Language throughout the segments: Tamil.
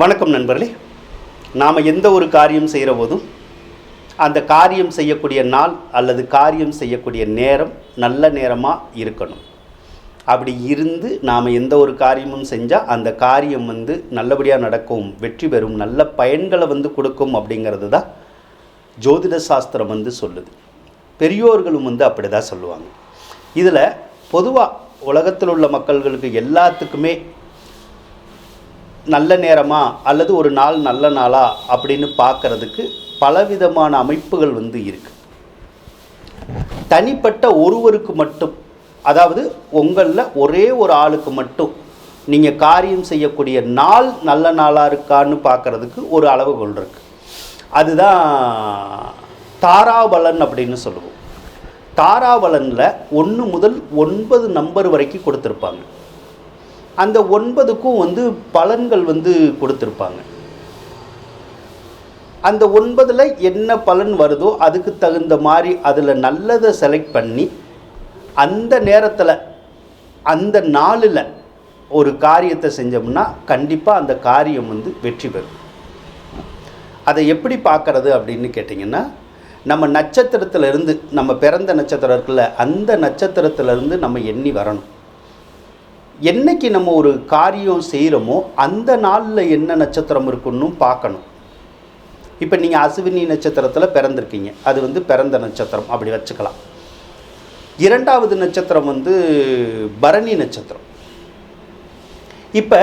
வணக்கம் நண்பர்களே. நாம் எந்த ஒரு காரியம் செய்கிற போதும் அந்த காரியம் செய்யக்கூடிய நாள் அல்லது காரியம் செய்யக்கூடிய நேரம் நல்ல நேரமாக இருக்கணும். அப்படி இருந்து நாம் எந்த ஒரு காரியமும் செஞ்சால் அந்த காரியம் வந்து நல்லபடியாக நடக்கும் வெற்றி பெறும் நல்ல பயன்களை வந்து கொடுக்கும் அப்படிங்கிறது தான் ஜோதிட சாஸ்திரம் வந்து சொல்லுது. பெரியோர்களும் வந்து அப்படி தான் சொல்லுவாங்க. இதில் பொதுவாக உலகத்தில் உள்ள மக்கள்களுக்கு எல்லாத்துக்குமே நல்ல நேரமா அல்லது ஒரு நாள் நல்ல நாளா அப்படின்னு பார்க்கறதுக்கு பலவிதமான அமைப்புகள் வந்து இருக்கு. தனிப்பட்ட ஒருவருக்கு மட்டும் அதாவது உங்களில் ஒரே ஒரு ஆளுக்கு மட்டும் நீங்கள் காரியம் செய்யக்கூடிய நாள் நல்ல நாளாக இருக்கான்னு பார்க்கறதுக்கு ஒரு அளவுகோல் இருக்கு. அதுதான் தாராபலன் அப்படின்னு சொல்லுவோம். தாராபலனில் ஒன்று முதல் ஒன்பது நம்பர் வரைக்கும் கொடுத்துருப்பாங்க. அந்த ஒன்பதுக்கும் வந்து பலன்கள் வந்து கொடுத்துருப்பாங்க. அந்த ஒன்பதில் என்ன பலன் வருதோ அதுக்கு தகுந்த மாதிரி அதில் நல்லதை செலக்ட் பண்ணி அந்த நேரத்தில் அந்த நாளில் ஒரு காரியத்தை செஞ்சோம்னா கண்டிப்பாக அந்த காரியம் வந்து வெற்றி பெறும். அதை எப்படி பார்க்குறது அப்படின்னு கேட்டிங்கன்னா நம்ம நட்சத்திரத்திலிருந்து நம்ம பிறந்த நட்சத்திரம் இருக்குல்ல அந்த நட்சத்திரத்திலிருந்து நம்ம எண்ணி வரணும். என்னைக்கு நம்ம ஒரு காரியம் செய்கிறோமோ அந்த நாளில் என்ன நட்சத்திரம் இருக்குன்னு பார்க்கணும். இப்போ நீங்கள் அசுவினி நட்சத்திரத்தில் பிறந்திருக்கீங்க. அது வந்து பிறந்த நட்சத்திரம் அப்படி வச்சுக்கலாம். இரண்டாவது நட்சத்திரம் வந்து பரணி நட்சத்திரம். இப்போ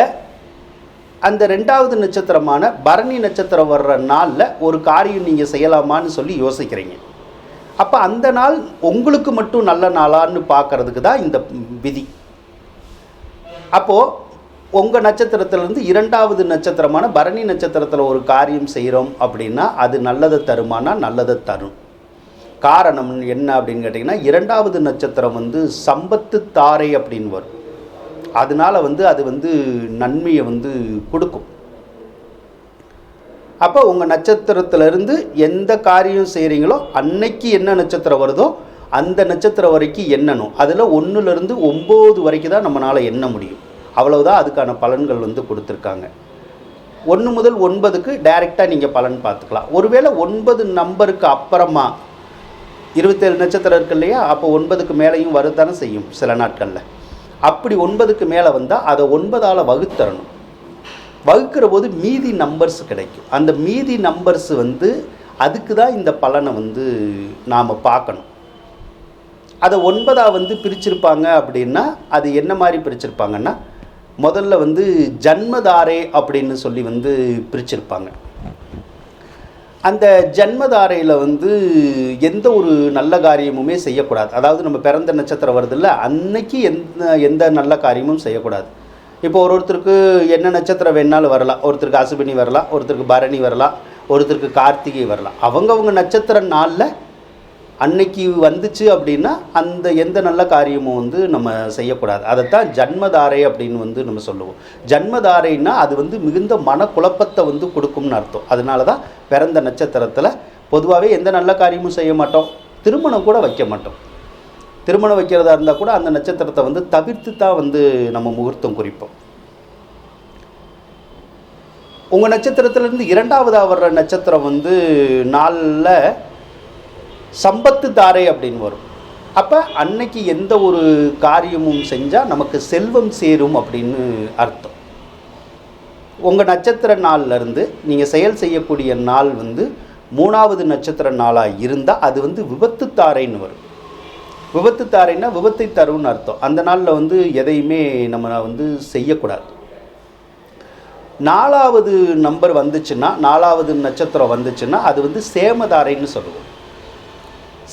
அந்த ரெண்டாவது நட்சத்திரமான பரணி நட்சத்திரம் வர்ற நாளில் ஒரு காரியம் நீங்கள் செய்யலாமான்னு சொல்லி யோசிக்கிறீங்க. அப்போ அந்த நாள் உங்களுக்கு மட்டும் நல்ல நாளான்னு பார்க்கறதுக்கு தான் இந்த விதி. அப்போது உங்கள் நட்சத்திரத்திலேருந்து இரண்டாவது நட்சத்திரமான பரணி நட்சத்திரத்தில் ஒரு காரியம் செய்கிறோம் அப்படின்னா அது நல்லதை தருமானா நல்லதை தரும். காரணம் என்ன அப்படின்னு கேட்டிங்கன்னா இரண்டாவது நட்சத்திரம் வந்து சம்பத்து தாரை அப்படின்னு வரும். அதனால வந்து அது வந்து நன்மையை வந்து கொடுக்கும். அப்போ உங்கள் நட்சத்திரத்திலிருந்து எந்த காரியம் செய்கிறீங்களோ அன்னைக்கு என்ன நட்சத்திரம் வருதோ அந்த நட்சத்திரம் வரைக்கும் எண்ணணும். அதில் ஒன்றுலேருந்து ஒம்பது வரைக்கும் தான் நம்மளால் எண்ண முடியும். அவ்வளவுதான் அதுக்கான பலன்கள் வந்து கொடுத்துருக்காங்க. ஒன்று முதல் ஒன்பதுக்கு டைரெக்டாக நீங்கள் பலன் பார்த்துக்கலாம். ஒருவேளை ஒன்பது நம்பருக்கு அப்புறமா இருபத்தேழு நட்சத்திரம் இருக்கு இல்லையா? அப்போ ஒன்பதுக்கு மேலேயும் வருதானே செய்யும் சில நாட்களில். அப்படி ஒன்பதுக்கு மேலே வந்தால் அதை ஒன்பதால் வகுத்தரணும். வகுக்கிற போது மீதி நம்பர்ஸ் கிடைக்கும். அந்த மீதி நம்பர்ஸ் வந்து அதுக்கு தான் இந்த பலனை வந்து நாம் பார்க்கணும். அதை ஒன்பதாக வந்து பிரிச்சிருப்பாங்க அப்படின்னா அது என்ன மாதிரி பிரிச்சிருப்பாங்கன்னா முதல்ல வந்து ஜன்மதாரே அப்படின்னு சொல்லி வந்து பிரிச்சிருப்பாங்க. அந்த ஜன்மதாரையில் வந்து எந்த ஒரு நல்ல காரியமுமே செய்யக்கூடாது. அதாவது நம்ம பிறந்த நட்சத்திரம் வருதில்ல அன்னைக்கு எந்த எந்த நல்ல காரியமும் செய்யக்கூடாது. இப்போ ஒரு ஒருத்தருக்கு என்ன நட்சத்திரம் வேணாலும் வரலாம். ஒருத்தருக்கு அசுபினி வரலாம் ஒருத்தருக்கு பரணி வரலாம் ஒருத்தருக்கு கார்த்திகை வரலாம். அவங்கவுங்க நட்சத்திர நாளில் அன்னைக்கு வந்துச்சு அப்படின்னா அந்த எந்த நல்ல காரியமும் வந்து நம்ம செய்யக்கூடாது. அதைத்தான் ஜன்மதாரை அப்படின்னு வந்து நம்ம சொல்லுவோம். ஜன்மதாரைன்னா அது வந்து மிகுந்த மனக்குழப்பத்தை வந்து கொடுக்கும்னு அர்த்தம். அதனால தான் பிறந்த நட்சத்திரத்தில் பொதுவாகவே எந்த நல்ல காரியமும் செய்ய மாட்டோம். திருமணம் கூட வைக்க மாட்டோம். திருமணம் வைக்கிறதா இருந்தால் கூட அந்த நட்சத்திரத்தை வந்து தவிர்த்து தான் வந்து நம்ம முகூர்த்தம் குறிப்போம். உங்கள் நட்சத்திரத்திலேருந்து இரண்டாவதாக வர்ற நட்சத்திரம் வந்து நாளில் சம்பத்து தாரை அப்படின்னு வரும். அப்போ அன்னைக்கு எந்த ஒரு காரியமும் செஞ்சால் நமக்கு செல்வம் சேரும் அப்படின்னு அர்த்தம். உங்கள் நட்சத்திர நாள்லேருந்து நீங்கள் செயல் செய்யக்கூடிய நாள் வந்து மூணாவது நட்சத்திர நாளாக இருந்தால் அது வந்து விபத்து தாரைன்னு வரும். விபத்து தாரைன்னா விபத்தை தரும்னு அர்த்தம். அந்த நாளில் வந்து எதையுமே நம்ம வந்து செய்யக்கூடாது. நாலாவது நம்பர் வந்துச்சுன்னா நாலாவது நட்சத்திரம் வந்துச்சுன்னா அது வந்து சேமதாரைன்னு சொல்லுவோம்.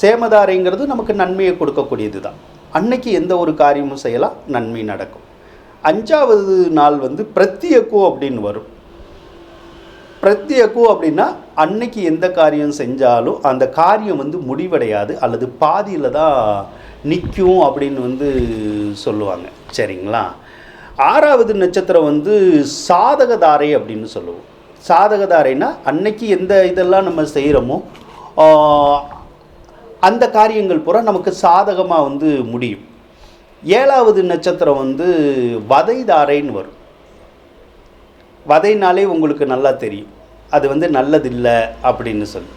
சேமதாரைங்கிறது நமக்கு நன்மையை கொடுக்கக்கூடியது தான் அன்னைக்கு எந்த ஒரு காரியமும் செய்யலாம் நன்மை நடக்கும். அஞ்சாவது நாள் வந்து பிரத்தியக்கோ அப்படின்னு வரும். பிரத்யக்கு அப்படின்னா அன்னைக்கு எந்த காரியம் செஞ்சாலும் அந்த காரியம் வந்து முடிவடையாது அல்லது பாதியில் தான் நிற்கும் அப்படின்னு வந்து சொல்லுவாங்க. சரிங்களா? ஆறாவது நட்சத்திரம் வந்து சாதகதாரை அப்படின்னு சொல்லுவோம். சாதகதாரைனா அன்னைக்கு எந்த இதெல்லாம் நம்ம செய்கிறோமோ அந்த காரியங்கள் பூரா நமக்கு சாதகமாக வந்து முடியும். ஏழாவது நட்சத்திரம் வந்து வதைதாரைன்னு வரும். வதைனாலே உங்களுக்கு நல்லா தெரியும். அது வந்து நல்லதில்லை அப்படின்னு சொல்லி.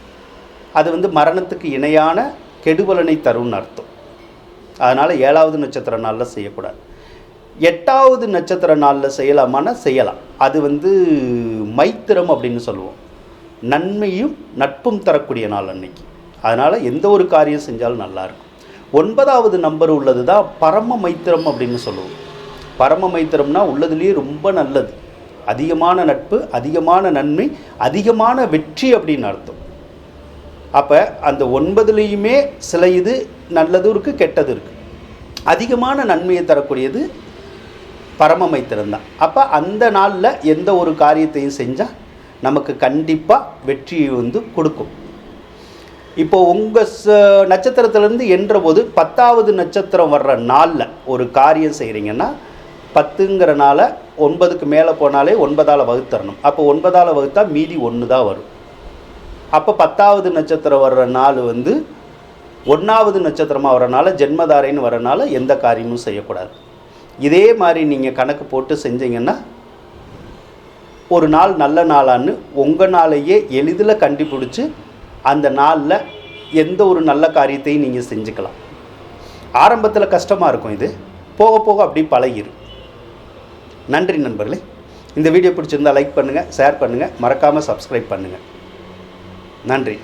அது வந்து மரணத்துக்கு இணையான கெடுபலனை தரும்னு அர்த்தம். அதனால் ஏழாவது நட்சத்திர நாளில் செய்யக்கூடாது. எட்டாவது நட்சத்திர நாளில் செய்யலாமான்னா செய்யலாம். அது வந்து மைத்திரம் அப்படின்னு சொல்லுவோம். நன்மையும் நட்பும் தரக்கூடிய நாள் அன்னைக்கு. அதனால் எந்த ஒரு காரியம் செஞ்சாலும் நல்லாயிருக்கும். ஒன்பதாவது நம்பர் உள்ளது தான் பரம மைத்திரம் அப்படின்னு சொல்லுவோம். பரம மைத்திரம்னா உள்ளதுலேயே ரொம்ப நல்லது. அதிகமான நட்பு அதிகமான நன்மை அதிகமான வெற்றி அப்படின்னு அர்த்தம். அப்போ அந்த ஒன்பதுலேயுமே சில இது நல்லதும் இருக்குது கெட்டது இருக்குது அதிகமான நன்மையை தரக்கூடியது பரம மைத்திரம் தான். அப்போ அந்த நாளில் எந்த ஒரு காரியத்தையும் செஞ்சால் நமக்கு கண்டிப்பாக வெற்றியை வந்து கொடுக்கும். இப்போ உங்கள் ச நட்சத்திரத்துலேருந்து என்ற போது பத்தாவது நட்சத்திரம் வர்ற நாளில் ஒரு காரியம் செய்கிறீங்கன்னா பத்துங்கிறனால ஒன்பதுக்கு மேலே போனாலே ஒன்பதால் வகுத்தரணும். அப்போ ஒன்பதால் வகுத்தா மீதி ஒன்று தான் வரும். அப்போ பத்தாவது நட்சத்திரம் வர்ற நாள் வந்து ஒன்றாவது நட்சத்திரமாக வரனால ஜென்மதாரைன்னு வரனால எந்த காரியமும் செய்யக்கூடாது. இதே மாதிரி நீங்கள் கணக்கு போட்டு செஞ்சீங்கன்னா ஒரு நாள் நல்ல நாளான்னு உங்கள் நாளையே எளிதில் கண்டுபிடிச்சி அந்த நாளில் எந்த ஒரு நல்ல காரியத்தையும் நீங்கள் செஞ்சுக்கலாம். ஆரம்பத்தில் கஷ்டமாக இருக்கும் இது. போக போக அப்படி பழகிடும் நன்றி நண்பர்களே. இந்த வீடியோ பிடிச்சிருந்தா லைக் பண்ணுங்கள் ஷேர் பண்ணுங்கள் மறக்காமல் சப்ஸ்கிரைப் பண்ணுங்கள் நன்றி.